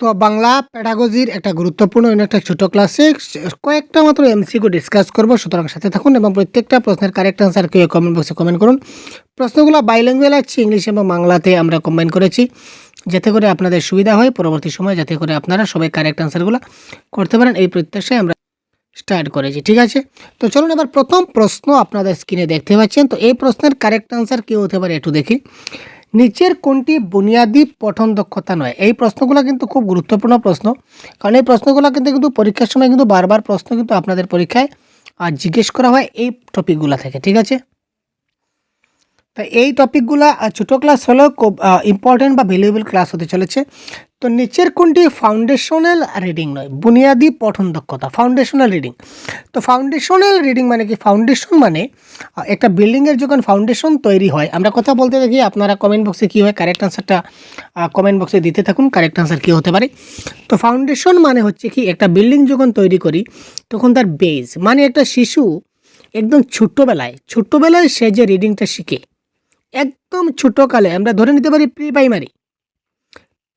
তো বাংলা প্যাডাগজির একটা গুরুত্বপূর্ণ একটা ছোট ক্লাসে কয়েকটা মাত্র এমসিকিউ ডিসকাস করব। সুতরাং সাথে থাকুন এবং প্রত্যেকটা প্রশ্নের কারেক্ট আনসার কেউ কমেন্ট বক্সে কমেন্ট করুন। প্রশ্নগুলো বাইল্যাঙ্গুয়েল আছে, ইংলিশ এবং বাংলাতে আমরা কম্বাইন করেছি, যাতে করে আপনাদের সুবিধা হয়। পরবর্তী সময় যাতে করে আপনারা সবাই কারেক্ট আনসারগুলো করতে পারেন, এই প্রত্যাশায় আমরা স্টার্ট করেছি। ঠিক আছে? তো চলুন এবার প্রথম প্রশ্ন আপনাদের স্ক্রিনে দেখতে পাচ্ছেন। তো এই প্রশ্নের কারেক্ট আনসার কী হতে পারে একটু দেখি। নিচের কোনটি বুনিয়াদী পঠন দক্ষতা নয়? এই প্রশ্নগুলো কিন্তু খুব গুরুত্বপূর্ণ প্রশ্ন। কারণ এই প্রশ্নগুলো কিন্তু কিন্তু পরীক্ষার সময় কিন্তু বারবার প্রশ্ন কিন্তু আপনাদের পরীক্ষায় আর জিজ্ঞেস করা হয় এই টপিকগুলো থেকে, ঠিক আছে? তো এই টপিকগুলো ছোটো ক্লাস হলেও খুব ইম্পর্টেন্ট বা ভ্যালুয়েবল ক্লাস হতে চলেছে। তো নিচের কোনটি ফাউন্ডেশনাল রিডিং নয়? বুনিয়াদী পঠন দক্ষতা ফাউন্ডেশনাল রিডিং তো ফাউন্ডেশনাল রিডিং মানে কি? ফাউন্ডেশন মানে একটা বিল্ডিংয়ের যখন ফাউন্ডেশন তৈরি হয়, আমরা কথা বলতে দেখি আপনারা কমেন্ট বক্সে কী হয় কারেক্ট আনসারটা কমেন্ট বক্সে দিতে থাকুন কারেক্ট আনসার কী হতে পারে? তো ফাউন্ডেশন মানে হচ্ছে কি, একটা বিল্ডিং যখন তৈরি করি, তখন তার বেজ মানে একটা শিশু একদম ছোট্টবেলায় ছোট্টবেলায় সে যে রিডিংটা শিখে, একদম ছোটোকালে, আমরা ধরে নিতে পারি প্রি প্রাইমারি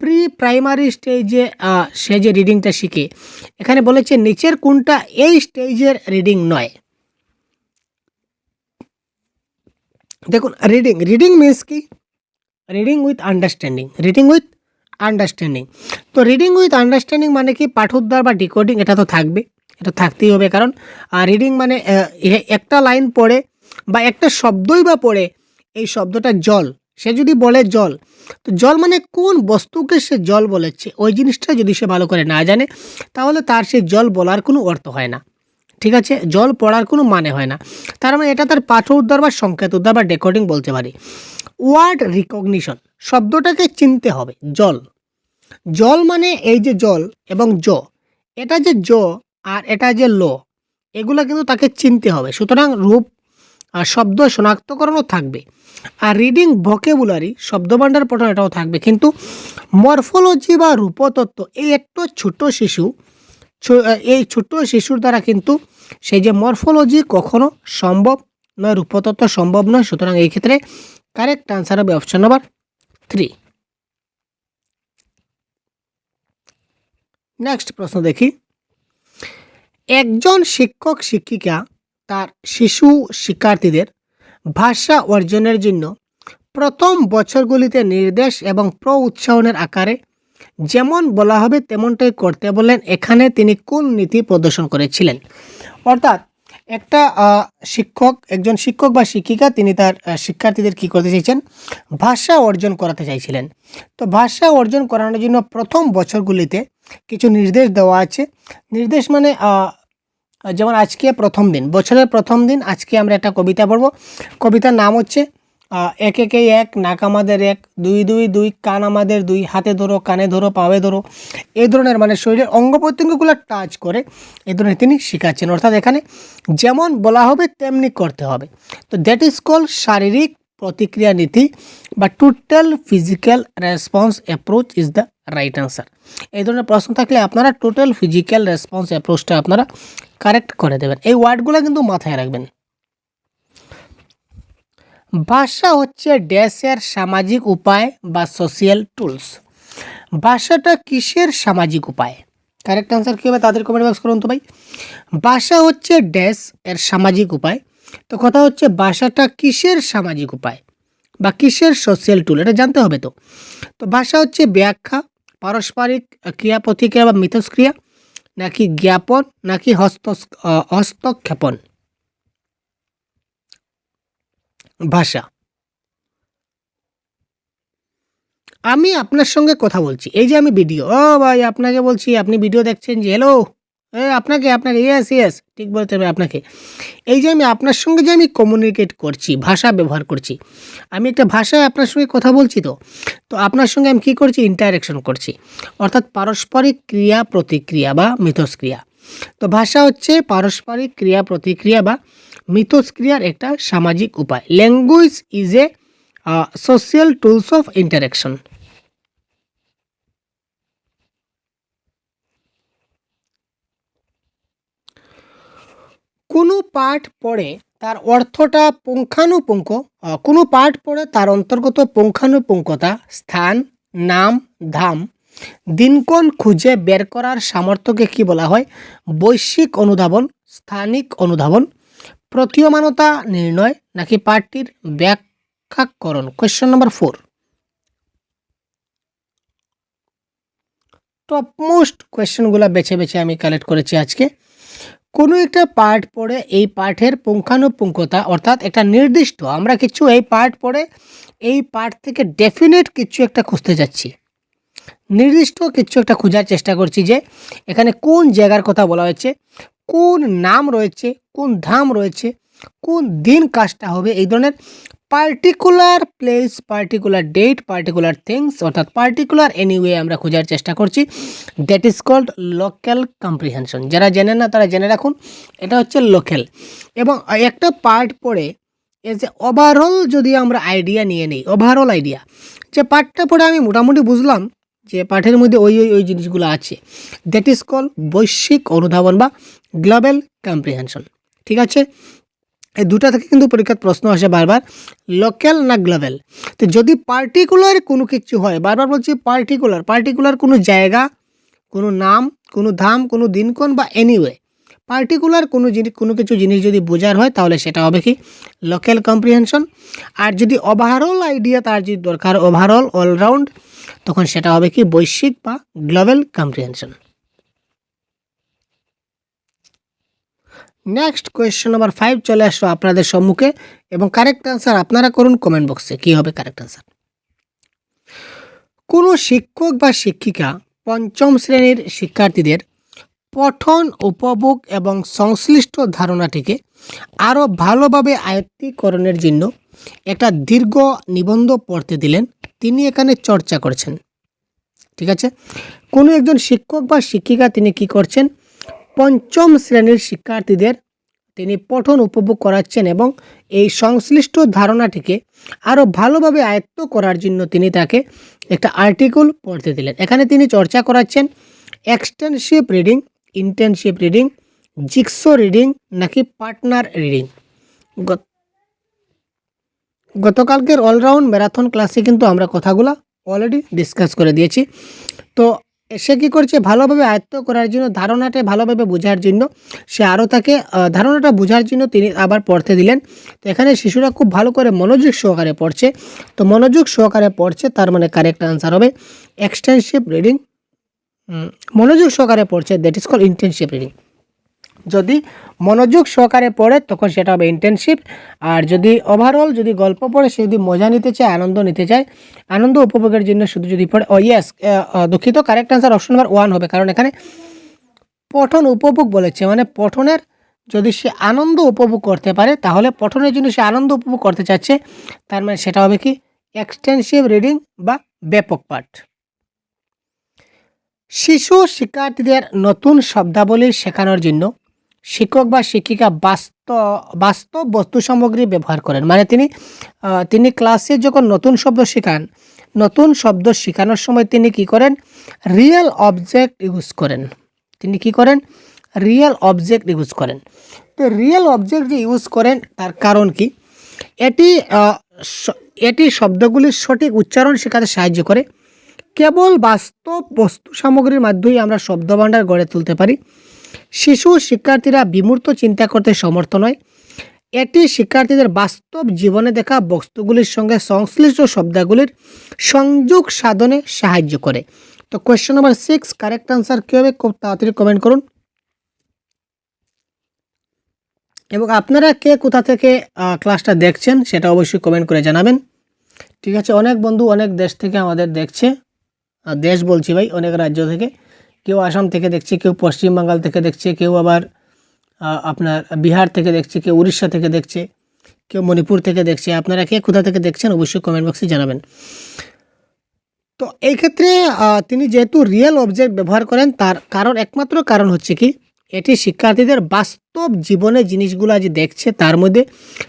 প্রি প্রাইমারি স্টেজে সে যে রিডিংটা শিখে। এখানে বলেছে, নিচের কোনটা এই স্টেজের রিডিং নয়? দেখুন রিডিং রিডিং মিন্স কি? Reading with understanding reading with understanding তো রিডিং উইথ আন্ডারস্ট্যান্ডিং মানে কি? পাঠোদ্ধার বা ডিকোডিং এটা তো থাকবে, এটা থাকতেই হবে। কারণ রিডিং মানে একটা লাইন পড়ে বা একটা শব্দই বা পড়ে, এই শব্দটা জল। সে যদি বলে জল, তো জল মানে কোন বস্তুকে সে জল বলেছে? ওই জিনিসটা যদি সে ভালো করে না জানে, তাহলে তার সে জল বলার কোনো অর্থ হয় না। ঠিক আছে? জল পড়ার কোনো মানে হয় না। তার মানে এটা তার পাঠ উদ্ধার বা সংকেত উদ্ধার বা রেকর্ডিং বলতে পারি। ওয়ার্ড রিকগনিশন শব্দটাকে চিনতে হবে, জল। জল মানে এই যে জল এবং জ। এটা যে জ আর এটা যে ল, এগুলো কিন্তু তাকে চিনতে হবে। সুতরাং রূপ শব্দ শনাক্তকরণও থাকবে। আর রিডিং ভোকেবুলারি শব্দভাণ্ডার পঠন এটাও থাকবে। কিন্তু মরফোলজি বা রূপতত্ত্ব, এই একটু ছোট শিশু এই ছোট শিশুর দ্বারা কিন্তু সেই যে মরফোলজি কখনো সম্ভব নয়, রূপতত্ত্ব সম্ভব নয়, সুতরাং এই ক্ষেত্রে কারেক্ট আনসার হবে অপশন নাম্বার থ্রি নেক্সট প্রশ্ন দেখি। একজন শিক্ষক, শিক্ষিকা তার শিশু শিক্ষার্থীদের ভাষা অর্জনের জন্য প্রথম বছরগুলিতে নির্দেশ এবং প্র উৎসাহনের আকারে যেমন বলা হবে তেমনটাই করতে বলেন এখানে তিনি কোন নীতি প্রদর্শন করেছিলেন? অর্থাৎ একটা শিক্ষক, একজন শিক্ষক বা শিক্ষিকা তিনি তার শিক্ষার্থীদের কী করতে চাইছেন? ভাষা অর্জন করাতে চাইছিলেন। তো ভাষা অর্জন করানোর জন্য প্রথম বছরগুলিতে কিছু নির্দেশ দেওয়া আছে। নির্দেশ মানে যেমন আজকে প্রথম দিন, বছরের প্রথম দিন আজকে আমরা একটা কবিতা পড়ব। কবিতার নাম হচ্ছে এক একে এক, নাক আমাদের এক, দুই দুই দুই, কান আমাদের দুই, হাতে ধরো, কানে ধরো পাবে ধরো। এই ধরনের মানে শরীরের অঙ্গ প্রত্যঙ্গগুলো টাচ করে এই ধরনের তিনি শেখাচ্ছেন। অর্থাৎ এখানে যেমন বলা হবে, তেমনি করতে হবে। তো দ্যাট ইজ কল শারীরিক প্রতিক্রিয়া নীতি। বা total physical response approach is the right answer এই ধরনের প্রশ্ন থাকলে আপনারা টোটাল ফিজিক্যাল রেসপন্স অ্যাপ্রোচটা আপনারা কারেক্ট করে দেবেন। এই ওয়ার্ডগুলো কিন্তু মাথায় রাখবেন। ভাষা হচ্ছে ড্যাশের সামাজিক উপায় বা সোশিয়াল টুলস ভাষাটা কিসের সামাজিক উপায়? কারেক্ট অ্যান্সার কী হবে? তাদের কমেন্ট বক্স করুন তো ভাই। ভাষা হচ্ছে ড্যাশ এর সামাজিক উপায়। তো কথা হচ্ছে ভাষাটা কিসের সামাজিক উপায়? বা কিসের সোশ্যাল টুল এটা জানতে হবে তো। তো ভাষা হচ্ছে ব্যাখ্যা, পারস্পরিক ক্রিয়া প্রতিক্রিয়া বা মিথস্ক্রিয়া, নাকি জ্ঞাপন, নাকি হস্ত হস্তক্ষেপণ? ভাষা। আমি আপনার সঙ্গে কথা বলছি। এই যে আমি ভিডিও ও ভাই, আপনাকে বলছি, আপনি ভিডিও দেখছেন যে হ্যালো আপনাকে, আপনার ইয়েস ইয়েস ঠিক বলতে হবে আপনাকে। এই যে আমি আপনার সঙ্গে যে আমি কমিউনিকেট করছি, ভাষা ব্যবহার করছি, আমি একটা ভাষায় আপনার সঙ্গে কথা বলছি তো তো আপনার সঙ্গে আমি কী করছি? ইন্টারাকশন করছি। অর্থাৎ পারস্পরিক ক্রিয়া প্রতিক্রিয়া বা মিথস্ক্রিয়া। তো ভাষা হচ্ছে পারস্পরিক ক্রিয়া প্রতিক্রিয়া বা মিথস্ক্রিয়ার একটা সামাজিক উপায়। Language is a social tools of interaction কোনো পাঠ পড়ে তার অর্থটা পুঙ্খানুপুঙ্খ কোনো পাঠ পড়ে তার অন্তর্গত পুঙ্খানুপুঙ্খতা, স্থান, নাম, ধাম দিনক্ষণ খুঁজে বের করার সামর্থ্যকে কি বলা হয়? বৈশ্বিক অনুধাবন, স্থানিক অনুধাবন, প্রতীয়মানতা নির্ণয় নাকি পাঠটির ব্যাখ্যাকরণ? Question number four top most কোয়েশ্চেনগুলো বেছে বেছে আমি কালেক্ট করেছি আজকে। কোনো একটা পার্ট পড়ে এই পাঠের পুঙ্খানুপুঙ্খতা, অর্থাৎ একটা নির্দিষ্ট, আমরা কিছু এই পার্ট পড়ে এই পার্ট থেকে ডেফিনেট কিছু একটা খুঁজতে যাচ্ছি। নির্দিষ্ট কিছু একটা খোঁজার চেষ্টা করছি যে এখানে কোন জায়গার কথা বলা হয়েছে, কোন নাম রয়েছে, কোন ধাম রয়েছে, কোন দিন কাজটা হবে, এই ধরনের particular place particular date particular things অর্থাৎ পার্টিকুলার এনিওয়ে আমরা খোঁজার চেষ্টা করছি। That is called local comprehension যারা জেনে না, তারা জেনে রাখুন, এটা হচ্ছে লোকাল এবং একটা পার্ট পড়ে এজ এ ওভারঅল যদি আমরা আইডিয়া নিয়ে নিই ওভারঅল আইডিয়া যে পার্টটা পড়ে আমি মোটামুটি বুঝলাম যে পাঠের মধ্যে ওই ওই ওই জিনিসগুলো আছে। দ্যাট ইজ কল বৈশ্বিক অনুধাবন বা গ্লোবাল কম্প্রিহেনশন ঠিক আছে? এই দুটা থেকে কিন্তু পরীক্ষার প্রশ্ন আসে বারবার লোকাল না গ্লোবাল তো যদি পার্টিকুলার কোনো কিছু হয়, বারবার বলছি পার্টিকুলার পার্টিকুলার কোনো জায়গা, কোনো নাম, কোনো ধাম, কোনো দিনক্ষণ বা এনিওয়ে পার্টিকুলার কোনো জিনিস, কোনো কিছু জিনিস যদি বোঝার হয়, তাহলে সেটা হবে কি? লোকাল কম্প্রিহেনশন আর যদি ওভারঅল আইডিয়া তার যদি দরকার ওভারঅল অলরাউন্ড তখন সেটা হবে কি বৈশ্বিক বা global comprehension next question number five চলে আসলো আপনাদের সম্মুখে এবং কারেক্ট আনসার আপনারা করুন কমেন্ট বক্সে কী হবে কারেক্ট আনসার কোনো শিক্ষক বা শিক্ষিকা পঞ্চম শ্রেণির শিক্ষার্থীদের পঠন, উপভোগ এবং সংশ্লিষ্ট ধারণাটিকে আরও ভালোভাবে আয়ত্তীকরণের জন্য একটা দীর্ঘ নিবন্ধ পড়তে দিলেন। তিনি এখানে চর্চা করছেন। ঠিক আছে? কোনো একজন শিক্ষক বা শিক্ষিকা তিনি কি করছেন? পঞ্চম শ্রেণির শিক্ষার্থীদের তিনি পঠন উপভোগ করাচ্ছেন এবং এই সংশ্লিষ্ট ধারণাটিকে আরও ভালোভাবে আয়ত্ত করার জন্য তিনি তাকে একটা আর্টিকেল পড়তে দিলেন। এখানে তিনি চর্চা করাচ্ছেন extensive reading, intensive reading, jigsaw reading নাকি পার্টনার রিডিং। গতকালকের অলরাউন্ড ম্যারাথন ক্লাসে কিন্তু আমরা কথাগুলো অলরেডি ডিসকাস করে দিয়েছি। তো সে কী করছে? ভালোভাবে আয়ত্ত করার জন্য, ধারণাটা ভালোভাবে বোঝার জন্য সে আরও তাকে ধারণাটা বোঝার জন্য তিনি আবার পড়তে দিলেন। তো এখানে শিশুরা খুব ভালো করে মনোযোগ সহকারে পড়ছে। তো মনোযোগ সহকারে পড়ছে, তার মানে কারেক্ট আনসার হবে। এক্সটেনশিপ রিডিং মনোযোগ সহকারে পড়ছে that is call intensive reading যদি মনোযোগ সহকারে পড়ে, তখন সেটা হবে ইন্টেনসিভ আর যদি ওভারঅল যদি গল্প পড়ে, সে যদি মজা নিতে চায়, আনন্দ নিতে চায়, আনন্দ উপভোগের জন্য শুধু যদি পড়ে ও ইয়েস দুঃখিত correct answer option number one হবে। কারণ এখানে পঠন উপভোগ বলেছে মানে পঠনের যদি সে আনন্দ উপভোগ করতে পারে, তাহলে পঠনের জন্য সে আনন্দ উপভোগ করতে চাচ্ছে। তার মানে সেটা হবে কি? এক্সটেন্সিভ রিডিং বা ব্যাপক পাঠ। শিশু শিক্ষার্থীদের নতুন শব্দাবলী শেখানোর জন্য শিক্ষক বা শিক্ষিকা বাস্তব বাস্তব বস্তু সামগ্রী ব্যবহার করেন। মানে তিনি তিনি ক্লাসে যখন নতুন শব্দ শেখান, নতুন শব্দ শেখানোর সময় তিনি কি করেন? রিয়েল অবজেক্ট ইউজ করেন। তিনি কি করেন? রিয়েল অবজেক্ট ইউজ করেন। তো রিয়েল অবজেক্ট যে ইউজ করেন, তার কারণ কি? এটি এটি শব্দগুলির সঠিক উচ্চারণ শেখাতে সাহায্য করে। কেবল বাস্তব বস্তু সামগ্রীর মাধ্যমেই আমরা শব্দভাণ্ডার গড়ে তুলতে পারি। শিশু শিক্ষার্থীরা বিমূর্ত চিন্তা করতে সমর্থ নয়। এটি শিক্ষার্থীদের বাস্তব জীবনে দেখা বস্তুগুলির সঙ্গে সংশ্লিষ্ট শব্দগুলির সংযোগ সাধনে সাহায্য করে। তো question number six correct answer কী হবে? খুব তাড়াতাড়ি কমেন্ট করুন। এবং আপনারা কে কোথা থেকে ক্লাসটা দেখছেন সেটা অবশ্যই কমেন্ট করে জানাবেন। ঠিক আছে, অনেক বন্ধু অনেক দেশ থেকে আমাদের দেখছে। দেশ বলছি ভাই, অনেক রাজ্য থেকে। কেউ আসাম থেকে দেখছে, কেউ পশ্চিমবাঙ্গাল থেকে দেখছে, কেউ আবার আপনার বিহার থেকে দেখছে, কেউ উড়িষ্যা থেকে দেখছে, কেউ মণিপুর থেকে দেখছে। আপনারা কে কোথা থেকে দেখছেন অবশ্যই কমেন্ট বক্সে জানাবেন। তো এই ক্ষেত্রে তিনি যেহেতু রিয়েল অবজেক্ট ব্যবহার করেন, তার কারণ, একমাত্র কারণ হচ্ছে কি এটি শিক্ষার্থীদের বাস্তব জীবনে জিনিসগুলো যে দেখছে, তার মধ্যে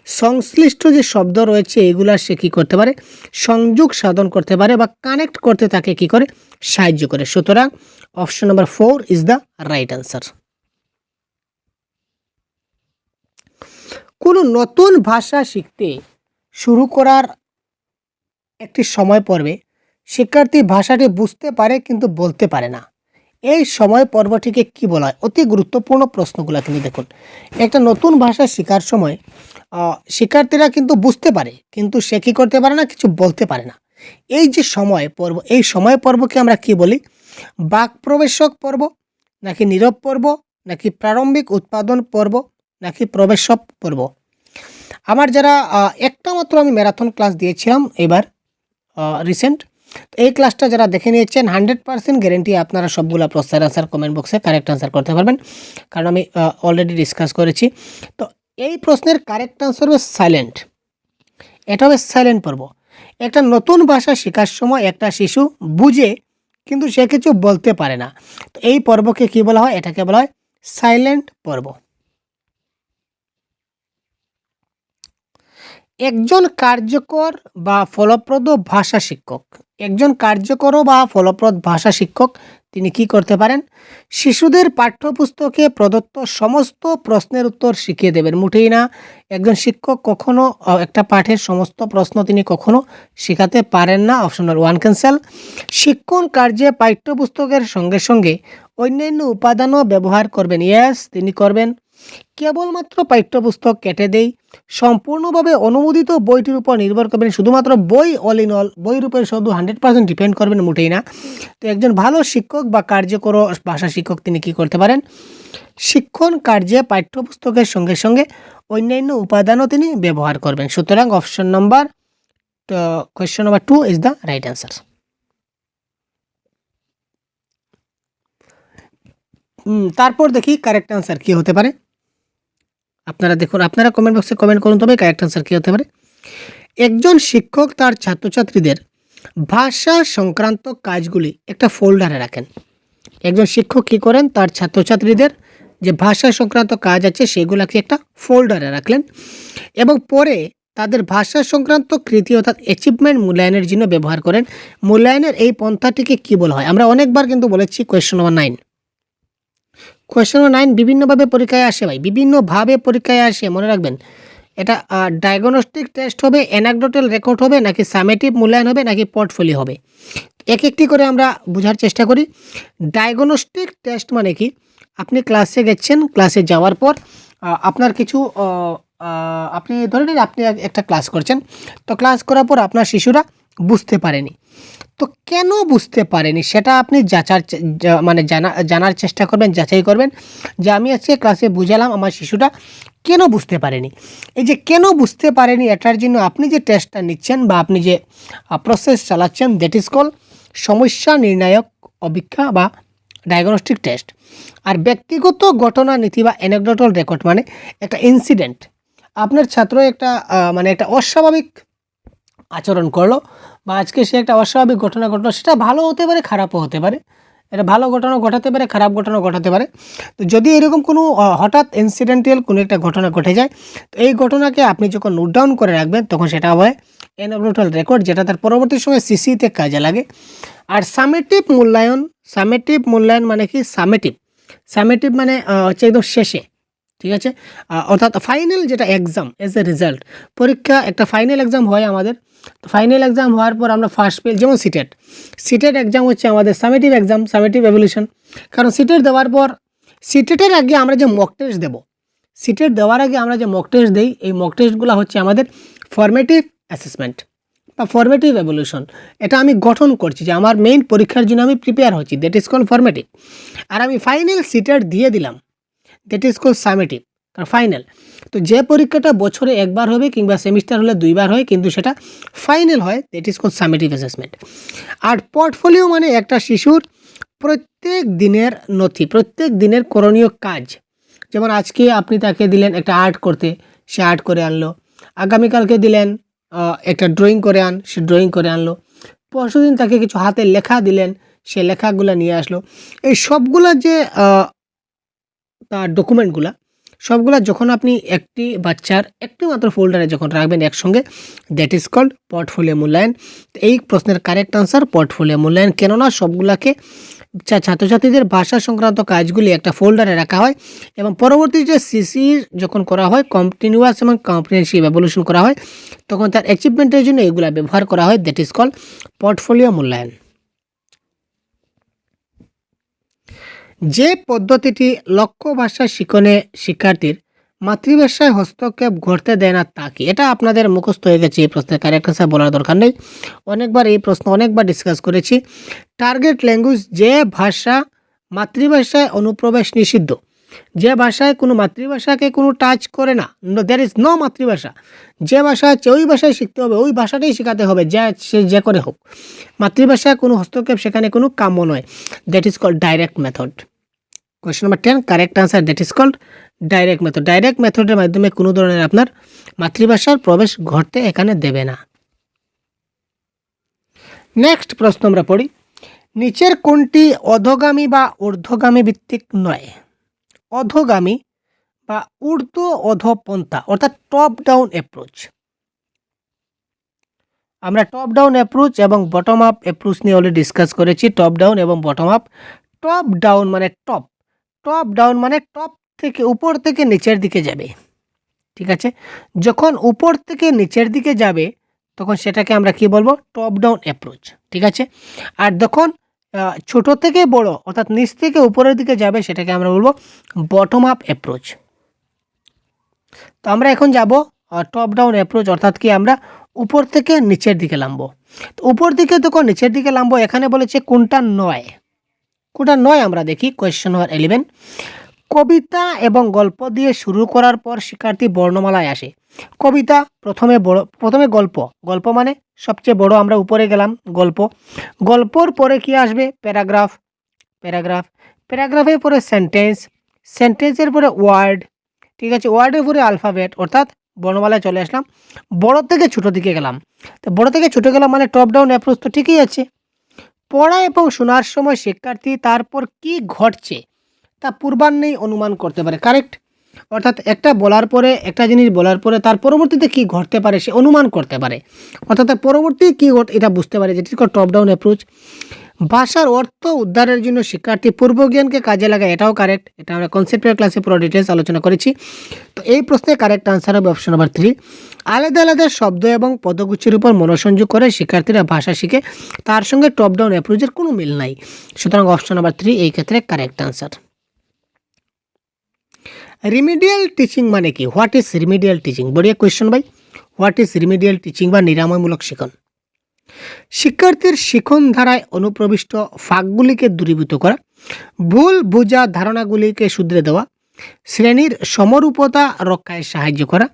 সংশ্লিষ্ট যে শব্দ রয়েছে, এগুলা সে কী করতে পারে? সংযোগ সাধন করতে পারে বা কানেক্ট করতে তাকে কি করে? সাহায্য করে। সুতরাং option number four is the right answer কোনো নতুন ভাষা শিখতে শুরু করার একটি সময় পর্বে শিক্ষার্থী ভাষাটি বুঝতে পারে কিন্তু বলতে পারে না। এই সময় পর্বটিকে কি বলা হয়? অতি গুরুত্বপূর্ণ প্রশ্নগুলো কিন্তু দেখুন। একটা নতুন ভাষা শেখার সময় শিক্ষার্থীরা কিন্তু বুঝতে পারে, কিন্তু সে কী করতে পারে না, কিছু বলতে পারে না। এই যে সময় পর্ব, এই সময় পর্বকে আমরা কি বলি? বাক প্রবেশক পর্ব, নাকি নীরব পর্ব, নাকি প্রারম্ভিক উৎপাদন পর্ব, নাকি প্রবেশক পর্ব? আমার যারা একটা মাত্র আমি ম্যারাথন ক্লাস দিয়েছিলাম এবার রিসেন্ট তো এই ক্লাসটা যারা দেখে নিয়েছেন হান্ড্রেড পার্সেন্ট গ্যারেন্টি আপনারা সবগুলো প্রশ্নের আনসার কমেন্ট বক্সে কারেক্ট আনসার করতে পারবেন। কারণ আমি অলরেডি ডিসকাস করেছি। তো এই প্রশ্নের কারেক্ট আনসার হবে সাইলেন্ট এটা হবে সাইলেন্ট পর্ব। একটা নতুন ভাষা শেখার সময় একটা শিশু বুঝে, কিন্তু সে কিছু বলতে পারে না। তো এই পর্বকে কি বলা হয়? এটাকে বলা হয় সাইলেন্ট পর্ব। একজন কার্যকর বা ফলপ্রদ ভাষা শিক্ষক, একজন কার্যকর বা ফলপ্রদ ভাষা শিক্ষক তিনি কি করতে পারেন? শিশুদের পাঠ্যপুস্তকে প্রদত্ত সমস্ত প্রশ্নের উত্তর শিখিয়ে দেবেন। মুঠেই না, একজন শিক্ষক কখনো একটা পাঠের সমস্ত প্রশ্ন তিনি কখনো শেখাতে পারেন না। Option number one, cancel. শিক্ষণ কার্যে পাঠ্যপুস্তকের সঙ্গে সঙ্গে অন্যান্য উপাদানও ব্যবহার করবেন। ইয়েস, তিনি করবেন। কেবলমাত্র পাঠ্যপুস্তক কেটে দেই। সম্পূর্ণভাবে অনুমোদিত বইটির উপর নির্ভর করবেন, শুধুমাত্র বই অল ইন অল বইয়ের উপরে শুধু হান্ড্রেড পার্সেন্ট ডিপেন্ড করবেন মোটেই না। তো একজন ভালো শিক্ষক বা কার্যকর ভাষা শিক্ষক তিনি কি করতে পারেন? শিক্ষণ কার্যে পাঠ্যপুস্তকের সঙ্গে সঙ্গে অন্যান্য উপাদানও তিনি ব্যবহার করবেন। সুতরাং option number question number two is the right answer তারপর দেখি কারেক্ট অ্যান্সার কি হতে পারে? আপনারা দেখুন, আপনারা কমেন্ট বক্সে কমেন্ট করুন, তবে কারেক্ট অ্যান্সার কী হতে পারে? একজন শিক্ষক তার ছাত্রছাত্রীদের ভাষা সংক্রান্ত কাজগুলি একটা ফোল্ডারে রাখেন। একজন শিক্ষক কী করেন? তার ছাত্রছাত্রীদের যে ভাষা সংক্রান্ত কাজ আছে, সেগুলোকে একটা ফোল্ডারে রাখলেন এবং পরে তাদের ভাষা সংক্রান্ত কৃতি অর্থাৎ অ্যাচিভমেন্ট মূল্যায়নের জন্য ব্যবহার করেন। মূল্যায়নের এই পন্থাটিকে কী বলা হয়? আমরা অনেকবার কিন্তু বলেছি question number nine question nine বিভিন্নভাবে পরীক্ষায় আসে ভাই, বিভিন্নভাবে পরীক্ষায় আসে, মনে রাখবেন। এটা ডায়াগনস্টিক টেস্ট হবে অ্যানাকডোটাল রেকর্ড হবে, নাকি সামেটিভ মূল্যায়ন হবে, নাকি পোর্টফোলিও হবে। এক একটি করে আমরা বোঝার চেষ্টা করি। ডায়াগনস্টিক টেস্ট মানে কি? আপনি ক্লাসে গেছেন ক্লাসে যাওয়ার পর আপনার কিছু আপনি ধরে নিন, আপনি এক- একটা ক্লাস করছেন। তো ক্লাস করার পর আপনার শিশুরা বুঝতে পারেনি। তো কেন বুঝতে পারেনি? সেটা আপনি যাচার মানে জানা, জানার চেষ্টা করবেন, যাচাই করবেন। যে আমি আজকে ক্লাসে বুঝালাম আমার শিশুটা কেন বুঝতে পারেনি? এই যে কেন বুঝতে পারেনি, এটার জন্য আপনি যে টেস্টটা নিচ্ছেন বা আপনি যে প্রসেস চালাচ্ছেন দ্যাট ইজ কল সমস্যা নির্ণায়ক অভিক্ষা বা ডায়াগনস্টিক টেস্ট আর ব্যক্তিগত ঘটনা নীতি বা অ্যানেকডোটাল রেকর্ড মানে একটা ইনসিডেন্ট আপনার ছাত্র একটা মানে একটা অস্বাভাবিক আচরণ করল বা আজকে সে একটা অস্বাভাবিক ঘটনা ঘটলো, সেটা ভালো হতে পারে, খারাপও হতে পারে। এটা ভালো ঘটনা ঘটাতে পারে, খারাপ ঘটনা ঘটাতে পারে। তো যদি এরকম কোনো হঠাৎ ইনসিডেন্টাল কোনো একটা ঘটনা ঘটে যায়, তো এই ঘটনাকে আপনি যখন নোট ডাউন করে রাখবেন, তখন সেটা হয় এনঅবলোটাল রেকর্ড যেটা তার পরবর্তী সময় সিসিতে কাজে লাগে। আর সামেটিভ মূল্যায়ন সামেটিভ মূল্যায়ন মানে কি? সামেটিভ সামেটিভ মানে হচ্ছে একদম শেষে। ঠিক আছে? অর্থাৎ ফাইনাল যেটা এক্সাম এজ এ রেজাল্ট পরীক্ষা, একটা ফাইনাল এক্সাম হয় আমাদের। ফাইনাল এক্সাম হওয়ার পর আমরা ফার্স্ট পেল যেমন সিটেট সিটেট এক্সাম হচ্ছে আমাদের সামেটিভ এক্সাম সামেটিভ এভলিউশন কারণ সিটেট দেওয়ার পর সিটেটের আগে আমরা যে মক টেস্ট দেবো সিটেট দেওয়ার আগে আমরা যে মক টেস্ট দিই, এই মক টেস্টগুলো হচ্ছে আমাদের ফর্মেটিভ অ্যাসেসমেন্ট বা ফর্মেটিভ এভলিউশন এটা আমি গঠন করছি যে আমার মেইন পরীক্ষার জন্য আমি প্রিপেয়ার হচ্ছি দ্যাট ইজ কল ফর্মেটিভ আর আমি ফাইনাল সিটেট দিয়ে দিলাম। দ্যাট ইজ কল সামেটিভ কারণ ফাইনাল তো যে পরীক্ষাটা বছরে একবার হবে কিংবা সেমিস্টার হলে দুইবার হয়, কিন্তু সেটা ফাইনাল হয় that is call summative assessment R portfolio মানে একটা শিশুর প্রত্যেক দিনের নথি, প্রত্যেক দিনের করণীয় কাজ। যেমন আজকে আপনি তাকে দিলেন একটা আর্ট করতে, সে আর্ট করে আনলো। আগামীকালকে দিলেন একটা ড্রয়িং করে আন, সে ড্রয়িং করে আনলো। পরশুদিন তাকে কিছু হাতে লেখা দিলেন, সে লেখাগুলো নিয়ে আসলো। এই সবগুলো যে তার ডকুমেন্টগুলা সবগুলা যখন আপনি একটি বাচ্চার একটি মাত্র ফোল্ডারে যখন রাখবেন একসঙ্গে দ্যাট ইজ কল্ড পোর্টফোলিও মূল্যায়ন। এই প্রশ্নের কারেক্ট আনসার পোর্টফোলিও মূল্যায়ন। কেননা সবগুলাকে ছাত্রছাত্রীদের ভাষা সংক্রান্ত কাজগুলি একটা ফোল্ডারে রাখা হয় এবং পরবর্তী যে সিসি যখন করা হয় কন্টিনিউয়াস এবং কম্প্রিহেন্সিভ এভলিউশন করা হয়, তখন তার অ্যাচিভমেন্টের জন্য এগুলা ব্যবহার করা হয় দ্যাট ইজ কল পোর্টফোলিও মূল্যায়ন। যে পদ্ধতিটি লক্ষ্য ভাষা শিখনে শিক্ষার্থীর মাতৃভাষায় হস্তক্ষেপ ঘটতে দেয় না, তা কি? এটা আপনাদের মুখস্থ হয়ে গেছে এই প্রশ্নের কারেক্ট আনসার বলার দরকার নেই। অনেকবার এই প্রশ্ন অনেকবার ডিসকাস করেছি। টার্গেট ল্যাঙ্গুয়েজ যে ভাষা মাতৃভাষায় অনুপ্রবেশ নিষিদ্ধ। যে ভাষায় কোনো মাতৃভাষাকে কোনো টাচ করে না দ্যার ইজ নো মাতৃভাষা। যে ভাষা আছে ওই ভাষায় শিখতে হবে, ওই ভাষাটাই শেখাতে হবে, যা সে যে করে হোক। মাতৃভাষায় কোনো হস্তক্ষেপ সেখানে কোনো কাম্য নয়। That is called direct method question number ten correct answer that is called direct method direct মেথডের মাধ্যমে কোনো ধরনের আপনার মাতৃভাষার প্রবেশ ঘটতে এখানে দেবে না। নেক্সট প্রশ্ন আমরা পড়ি। নিচের কোনটি অধগামী বা ঊর্ধ্বগামী ভিত্তিক নয়? অধগামী বা ঊর্ধ্ব অধপন্থা, অর্থাৎ টপ ডাউন অ্যাপ্রোচ আমরা টপ ডাউন অ্যাপ্রোচ এবং বটম আপ অ্যাপ্রোচ নিয়ে অলরেডি ডিসকাস করেছি টপ ডাউন এবং বটম আপ টপ ডাউন মানে টপ টপ ডাউন মানে টপ থেকে উপর থেকে নিচের দিকে যাবে, ঠিক আছে? যখন উপর থেকে নিচের দিকে যাবে, তখন সেটাকে আমরা কি বলব? টপ ডাউন অ্যাপ্রোচ ঠিক আছে? আর যখন ছোট থেকে বড়, অর্থাৎ নিচ থেকে উপরের দিকে যাবে, সেটাকে আমরা বলব বটম আপ অ্যাপ্রোচ তো আমরা এখন যাব টপ ডাউন অ্যাপ্রোচ অর্থাৎ কি আমরা উপর থেকে নিচের দিকে নামবো। তো উপর দিকে তখন নিচের দিকে নামবো, এখানে বলেছে কোনটা নয়। কোনটা নয় আমরা দেখি কোয়েশ্চেন নাম্বার ইলেভেন কবিতা এবং গল্প দিয়ে শুরু করার পর শিক্ষার্থী বর্ণমালায় আসে। কবিতা প্রথমে বড়, প্রথমে গল্প। গল্প মানে সবচেয়ে বড় আমরা উপরে গেলাম, গল্প। গল্পর পরে কি আসবে? প্যারাগ্রাফ। প্যারাগ্রাফ। প্যারাগ্রাফের পরে সেন্টেন্স। সেন্টেন্সের পরে ওয়ার্ড। ঠিক আছে, ওয়ার্ডের পরে আলফাবেট, অর্থাৎ বর্ণমালায় চলে আসলাম। বড় থেকে ছোট দিকে গেলাম। তো বড় থেকে ছোট গেলাম মানে টপ ডাউন অ্যাপ্রোচ তো ঠিকই আছে। পড়া এবং শোনার সময় শিক্ষার্থী তারপর কি ঘটছে? তা পূর্বান্নেই অনুমান করতে পারে। কারেক্ট অর্থাৎ একটা বলার পরে, একটা জিনিস বলার পরে তার পরবর্তীতে কি ঘটতে পারে সে অনুমান করতে পারে। অর্থাৎ তার পরবর্তী কী ঘট, এটা বুঝতে পারে যেটি টপ ডাউন অ্যাপ্রোচ ভাষার অর্থ উদ্ধারের জন্য শিক্ষার্থী পূর্বজ্ঞানকে কাজে লাগায়, এটাও কারেক্ট এটা আমরা কনসেপ্টের ক্লাসে পুরো ডিটেলস আলোচনা করেছি। তো এই প্রশ্নে কারেক্ট আনসার হবে অপশন নাম্বার থ্রি আলাদা আলাদা শব্দ এবং পদগুচ্ছের উপর মনোসংযোগ করে শিক্ষার্থীরা ভাষা শিখে, তার সঙ্গে টপ ডাউন অ্যাপ্রোচের কোনো মিল নাই। সুতরাং অপশন নাম্বার থ্রি এই ক্ষেত্রে কারেক্ট আনসার রিমিডিয়াল টিচিং মানে কি? হোয়াট ইজ রিমিডিয়াল টিচিং বড়িয়া কোয়েশ্চেন ভাই। হোয়াট ইজ রিমিডিয়াল টিচিং বা নিরাময়মূলক শিখন শিক্ষার্থীর শিখন ধারায় অনুপ্রবিষ্ট ফাঁকগুলিকে দূরীভূত করা ভুল বোঝা ধারণাগুলিকে শুধরে দেওয়া শ্রেণির সমরূপতা রক্ষায় সাহায্য করা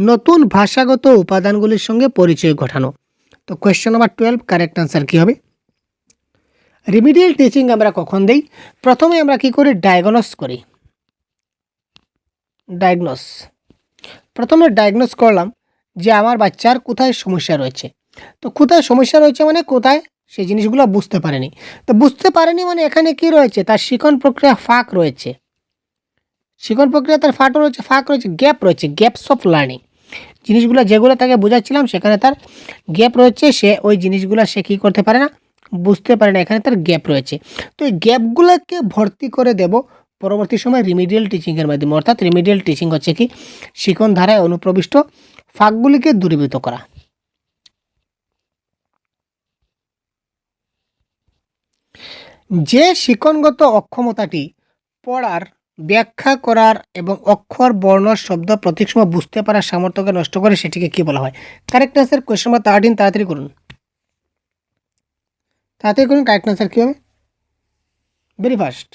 নতুন ভাষাগত উপাদানগুলির সঙ্গে পরিচয় ঘটানো। তো question number twelve correct answer কী হবে? রিমিডিয়াল টিচিং আমরা কখন দেই? প্রথমে আমরা কি করি? ডায়াগনস করি। ডায়াগনোস প্রথমে ডায়াগনোস করলাম যে আমার বাচ্চার কোথায় সমস্যা রয়েছে। তো কোথায় সমস্যা রয়েছে মানে কোথায় সেই জিনিসগুলো বুঝতে পারেনি। তো বুঝতে পারেনি মানে এখানে কি রয়েছে? তার শিখন প্রক্রিয়া ফাঁক রয়েছে। শিখন প্রক্রিয়া তার ফাঁক রয়েছে ফাঁক রয়েছে গ্যাপ রয়েছে গ্যাপস অফ লার্নিং জিনিসগুলো যেগুলো তাকে বোঝাচ্ছিলাম সেখানে তার গ্যাপ রয়েছে, সে ওই জিনিসগুলো সে কী করতে পারে না? বুঝতে পারে না, এখানে তার গ্যাপ রয়েছে। তো এই গ্যাপগুলোকে ভর্তি করে দেব পরবর্তী সময় রিমিডিয়াল টিচিংয়ের মাধ্যমে, অর্থাৎ রিমিডিয়াল টিচিং হচ্ছে কি, শিখন ধারায় অনুপ্রবিষ্ট ফাঁকগুলিকে দূরীভূত করা। যে শিকনগত অক্ষমতাটি পড়ার, ব্যাখ্যা করার এবং অক্ষর, বর্ণ, শব্দ, প্রতীক সময় বুঝতে পারার সামর্থ্যকে নষ্ট করে সেটিকে কি বলা হয়? Correct answer question number thirteen তাড়াতাড়ি করুন। তাড়াতাড়ি করুন কারেক্ট আনসার কী হবে? ভেরি ফাস্ট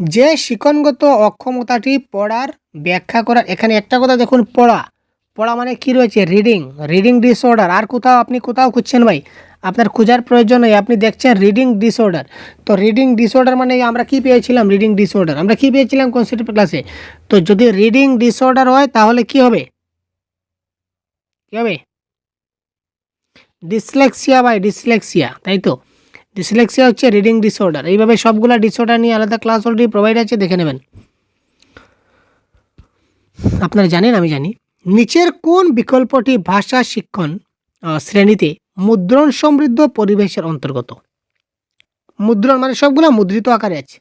যে শিকনগত অক্ষমতাটি পড়ার ব্যাখ্যা করার, এখানে একটা কথা দেখুন, পড়া। পড়া মানে কি রয়েছে? রিডিং রিডিং ডিসঅর্ডার আর কোথাও আপনি কোথাও খুঁজছেন ভাই? আপনার খোঁজার প্রয়োজন নেই। আপনি দেখছেন রিডিং ডিসঅর্ডার তো রিডিং ডিসঅর্ডার মানে আমরা কি পেয়েছিলাম? রিডিং ডিসঅর্ডার আমরা কি পেয়েছিলাম কনসেপ্ট ক্লাসে তো যদি রিডিং ডিসঅর্ডার হয়, তাহলে কি হবে? কি হবে? ডিসলেক্সিয়া ভাই ডিসলেক্সিয়া তাই তো? ডিসলেক্সিয়া হচ্ছে রিডিং ডিসঅর্ডার এইভাবে সবগুলা ডিসঅর্ডার নিয়ে আলাদা ক্লাস অলরেডি প্রোভাইড আছে, দেখে নেবেন। আপনারা জানেন, আমি জানি। নিচের কোন বিকল্পটি ভাষা শিক্ষণ শ্রেণীতে মুদ্রণ সমৃদ্ধ পরিবেশের অন্তর্গত? মুদ্রণ মানে সবগুলো মুদ্রিত আকারে আছে।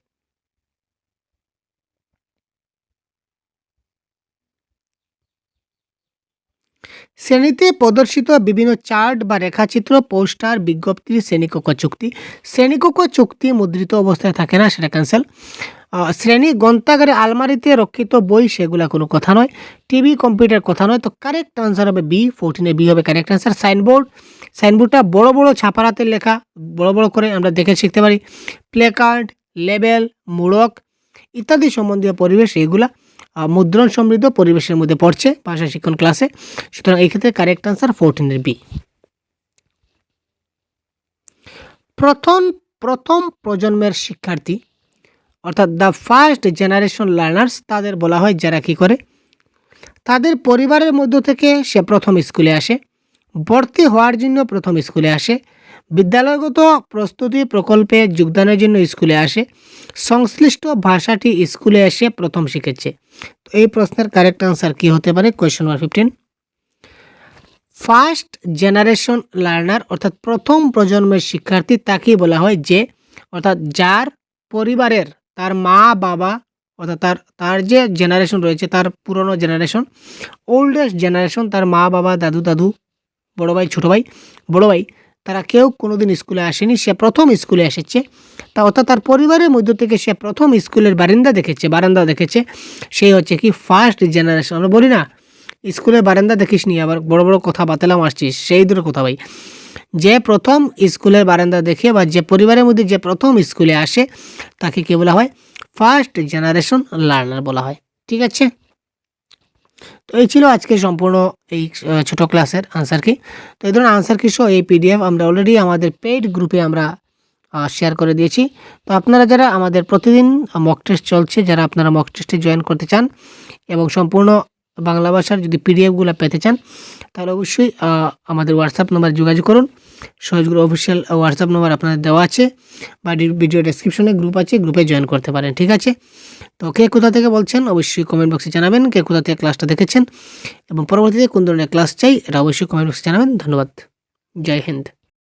শ্রেণীতে প্রদর্শিত বিভিন্ন চার্ট বা রেখাচিত্র, পোস্টার, বিজ্ঞপ্তি, শ্রেণীকক্ষ চুক্তি। শ্রেণীকক্ষ চুক্তি মুদ্রিত অবস্থায় থাকে না, সেটা ক্যান্সেল শ্রেণি গ্রন্থাগারে আলমারিতে রক্ষিত বই সেগুলা কোনো কথা নয়। টিভি, কম্পিউটার কথা নয়। তো কারেক্ট আনসার হবে বি ফোরটিনে বি হবে কারেক্ট আনসার সাইনবোর্ড সাইনবোর্ডটা বড় বড় ছাপারাতে লেখা, বড় বড় করে আমরা দেখে শিখতে পারি। প্লে কার্ড লেবেল মূলক ইত্যাদি সম্বন্ধীয় পরিবেশ এগুলা। মুদ্রণ সমৃদ্ধ পরিবেশের মধ্যে পড়ছে ভাষা শিক্ষণ ক্লাসে সুতরাং এই ক্ষেত্রে কারেক্ট আনসার ফোরটিনের বি প্রথম প্রথম প্রজন্মের শিক্ষার্থী, অর্থাৎ দ্য ফার্স্ট জেনারেশন লার্নার্স তাদের বলা হয় যারা কি করে? তাদের পরিবারের মধ্য থেকে সে প্রথম স্কুলে আসে, ভর্তি হওয়ার জন্য প্রথম স্কুলে আসে বিদ্যালয়গত প্রস্তুতি প্রকল্পে যোগদানের জন্য স্কুলে আসে। সংশ্লিষ্ট ভাষাটি স্কুলে এসে প্রথম শিখেছে। তো এই প্রশ্নের কারেক্ট আনসার কি হতে পারে? Question number fifteen first generation learner অর্থাৎ প্রথম প্রজন্মের শিক্ষার্থী তাকেই বলা হয় যে, অর্থাৎ যার পরিবারের তার মা, বাবা, অর্থাৎ তার তার যে জেনারেশন রয়েছে, তার পুরনো জেনারেশন ওল্ডেস্ট জেনারেশন তার মা, বাবা, দাদু দাদু, বড় ভাই, ছোটো ভাই, বড় ভাই তারা কেউ কোনোদিন স্কুলে আসেনি, সে প্রথম স্কুলে এসেছে। তা অর্থাৎ তার পরিবারের মধ্য থেকে সে প্রথম স্কুলের বারান্দা দেখেছে বারান্দা দেখেছে। সেই হচ্ছে কি ফার্স্ট জেনারেশন আমরা বলি না, স্কুলের বারান্দা দেখিস নি, আবার বড় বড় কথা বাতেলাম আসছিস, সেই দূরের কথা ভাই। যে প্রথম স্কুলের বারান্দা দেখে বা যে পরিবারের মধ্যে যে প্রথম স্কুলে আসে, তাকে কি বলা হয়? ফার্স্ট জেনারেশন লার্নার বলা হয়। ঠিক আছে? তো এই ছিল আজকে সম্পূর্ণ এই ছোট ক্লাসের আনসার কি। তো এই ধরনের আনসার কি সহ এই পিডিএফ আমরা অলরেডি আমাদের পেইড গ্রুপে আমরা শেয়ার করে দিয়েছি। তো আপনারা যারা আমাদের প্রতিদিন মক টেস্ট চলছে, যারা আপনারা মক টেস্টে জয়েন করতে চান এবং সম্পূর্ণ বাংলা ভাষার যদি পিডিএফগুলো পেতে চান, তাহলে অবশ্যই আমাদের হোয়াটসঅ্যাপ নম্বরে যোগাযোগ করুন। সহজগুলো অফিসিয়াল হোয়াটসঅ্যাপ নম্বর আপনাদের দেওয়া আছে বা ভিডিও ডেসক্রিপশনে গ্রুপ আছে গ্রুপে জয়েন করতে পারেন, ঠিক আছে? তো কে কোথা থেকে বলছেন অবশ্যই কমেন্ট বক্সে জানাবেন। কে কোথা থেকে ক্লাসটা দেখেছেন এবং পরবর্তীতে কোন ধরনের ক্লাস চাই, এটা অবশ্যই কমেন্ট বক্সে জানাবেন। ধন্যবাদ। জয় হিন্দ।